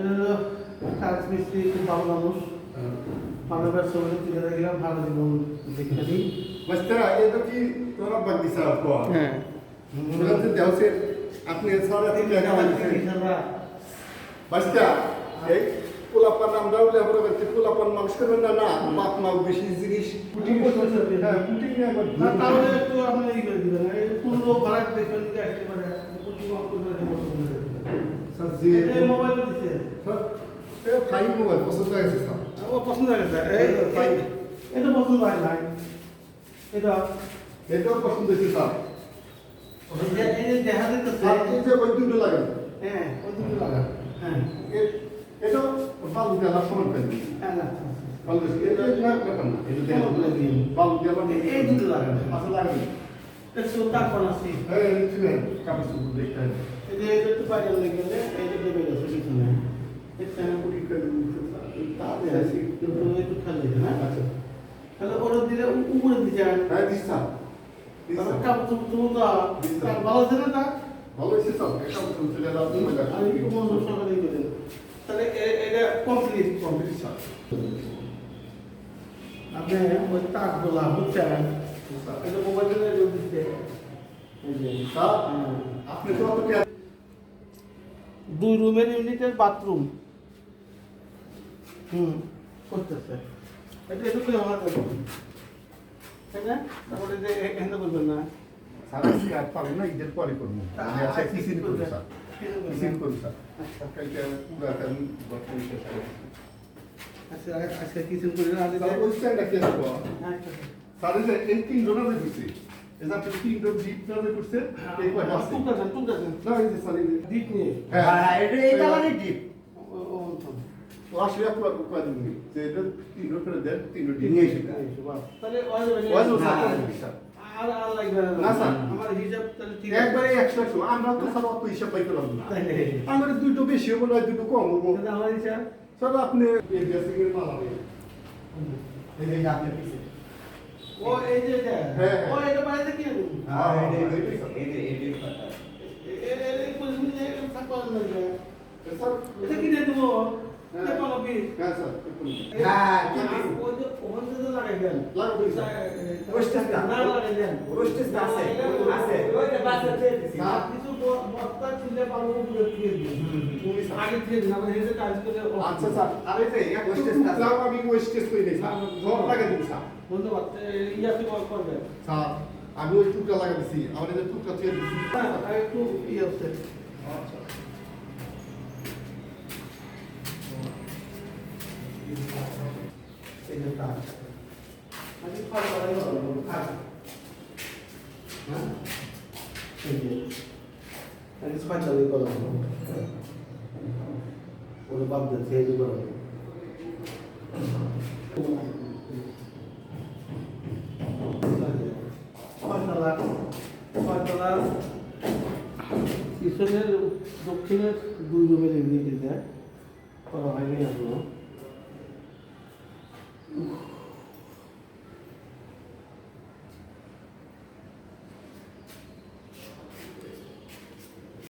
এটা হলো রাজমিস্ত্রি খুব ভালো মানুষ। মানবের ছবি তুলে রাখলাম ভালো জীবন দেখে দিই aqui, eu não vou dizer agora. হ্যাঁ। hora, tem que acabar. Mas terá, এই পোলাপান আমরা উল্লেখ করে বলছি পোলাপান মানুষ করবেন না না বেশি জিনিস। হ্যাঁ না, তাহলে একটু আপনি ই করে দিবেন। পুরো ভাড়া দেখবেন যে একেবারে কোটি কম করে দেবেন স্যার মোবাইল দিতে স্যার এ ফাইভ মোবাইল পছন্দ হয়ে গেছে স্যার ও পছন্দ হয়ে গেছে এই এই এটা পছন্দ হয় নাই এটা এটাও পছন্দ হয়েছে স্যার এই যে দেখা যাচ্ছে এই যে ওই দুটো লাগান হ্যাঁ ওই দুটো লাগা হ্যাঁ এ- এটাও বালু দেওয়ার সময় পেন হ্যাঁ না বালু এটা না ব্যাপার না এটা দেওয়া বালু দেওয়ার এই দুটো লাগান আসলে আসি হ্যাঁ শুনেন কাপড় দেখতে হবে এই যে এটা একটু বাইরে লেগে গেলে এই যে দেবে গেছে পিছনে এটা পুটিং করে তাহলে আসি কিন্তু একটু খালি হ্যাঁ আচ্ছা তাহলে ওরা দিলে উপরে দিতে হ্যাঁ স্যার কাপড় চোপড় দাও তার ভালো আছে না তা ভালো হয়েছে স্যার কাপড় চোপড় চলে সময় আমি মনোযোগ সহকারে ই করেন তাহলে এটা কমপ্লিট কমপ্লিট স্যার আপনি ওই তাকগুলা বুঝছেন এটা মোবাইলে দিচ্ছে। আপনি তো দুই রুমের ইউনিটের বাথরুম। হুম করতেছে। এটা করে আমার করবেন তাই না? তারপরে যে এখানে করবেন না। স্যার আজকে আর পারব না ঈদের পরে করব। আমি আজকে কিসিন করব স্যার। কিসিন করব স্যার। কালকে পুরাটা আমি বর্তমানে শেষ করব। আচ্ছা আজকে করি না আজকে স্যার ওই স্ট্যান্ডটা কি আসব আচ্ছা স্যার। এই তিন জনের যে করছি এই যে আপনি তিন জন ডিপ না যে এই কয়টা আছে টুকটা দেন টুকটা দেন না এই যে স্যার এই নিয়ে হ্যাঁ এটা মানে ডিপ ও- ও তো। লাস্ট ইয়ার কয় দিন যে এটা তিন করে দেন তিন ডিপ নিয়ে এসে এই তো বাস। তাহলে ওই যাবে ওই যে না। স্যার। করব স্যার। আর আর লাগবে না। না, স্যার। আমার হিসাব তাহলে ঠিক একবারে একশো একশো আমরা তো স্যার অত হিসাব পাইতে পারব না। আমার দুটো বেশি হব না দুটো কম হব। আমার হিসাব স্যার আপনি এই ড্রেসিং এর মাল আনেন এই যে আপনার পিছে ও এই যে হ্যাঁ, ও হ্যাঁ। এটা বাইরে কি হ্যাঁ এই যে এই যে এই যে কথা এ এ এই পজিশন যে থাকবা না স্যার এটা কি দিয়ে দেবো হ্যাঁ। হ্যাঁ স্যার হ্যাঁ, যে ওখান থেকে। না আছে, আছে। ওই যে বাসা। কিছু বস্তা ছিলে পাবো উপরে দিয়ে দিন তুমি স্যার আগে দিয়ে দিন আমরা হেসে কাজ করে আচ্ছা স্যার আরে যে একটু ওই স্টেজ যাও আমি ওই স্টেজ কই নেই স্যার সব লাগাই দিন স্যার। ইয়াতে কল করবেন। স্যার আমি ওই টুকটা দিছি। আমার এই টুকটা দিয়ে দিছি। হ্যাঁ একটু ইয়ে আচ্ছা এই যে কাজ আমি কল করাই কাজ হ্যাঁ। কিছু পাইচালি করা কোনো বাপ দিয়ে খেয়ে করা ছয়তলা ছয়তলার পিছনের দক্ষিণের দুই রুমের এমনি হ্যাঁ? করা হয়নি এখনও।